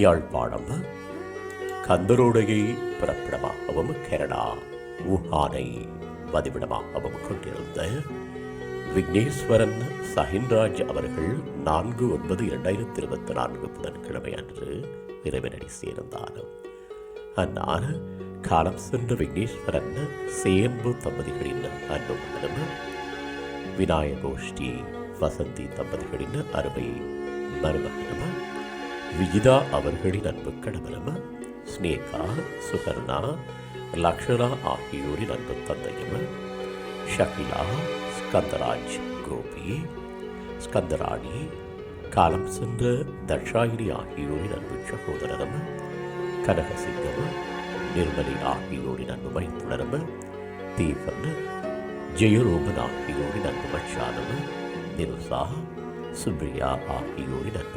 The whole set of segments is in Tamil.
யாழ்ப்பாணம் கந்தரோடையை பிறப்பிடமாகவும் கனடா வுஹானை வதிவிடமாகவும் கொண்டிருந்த விக்னேஸ்வரன் சஹின்ராஜ் அவர்கள் நான்கு ஒன்பது இரண்டாயிரத்தி இருபத்தி நான்கு புதன்கிழமை அன்று இறைவனடி சேர்ந்தார். அந்நாள் காலம் சென்ற விக்னேஸ்வரன் சேம்பு தம்பதிகளின் அன்பு மகனும் விநாயகோஷ்டி வசந்தி தம்பதிகளின் அருமை மருமகனும் விஜிதா அவர்களின் அன்பு கணவனும் ஸ்னேகா சுகர்ணா லக்ஷணா ஆகியோரின் அன்பு தந்தையும் ஷகிலா ஸ்கந்தராஜ் கோபி ஸ்கந்தராணி காலம் சென்ற தட்சாயினி ஆகியோரின் அன்பு சகோதரரும் கனகசிங்கம் நிர்மலி ஆகியோரின் அன்பு மைத்துனரும் தீபன் ஜெயரோமன் ஆகியோரின் அன்பு மச்சானும் நிருசா சுப்ரியா ஆகியோரின் அன்பு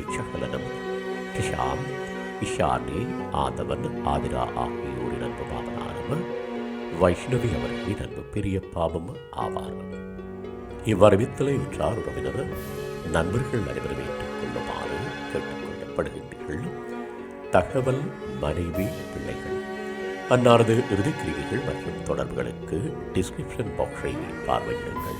ஷாம் இஷானி ஆதவன் ஆதிரா ஆகியோரின் அன்பு பாவனாரும் வைஷ்ணவி அவர்களின் அன்பு பெரிய பாவம் ஆவார். இவ்வறிவித்தலை உற்றார் உறவினர் நண்பர்கள் அனைவரும் ஏற்றுக்கொள்ளுமாறு கேட்டுக்கொள்ளப்படுகின்றீர்கள். தகவல் மனைவி பிள்ளைகள். அன்னாரது இறுதிக்கிரிகைகள் மற்றும் தொடர்புகளுக்கு டிஸ்கிரிப்ஷன் பாக்ஸை பார்வையிடுங்கள்.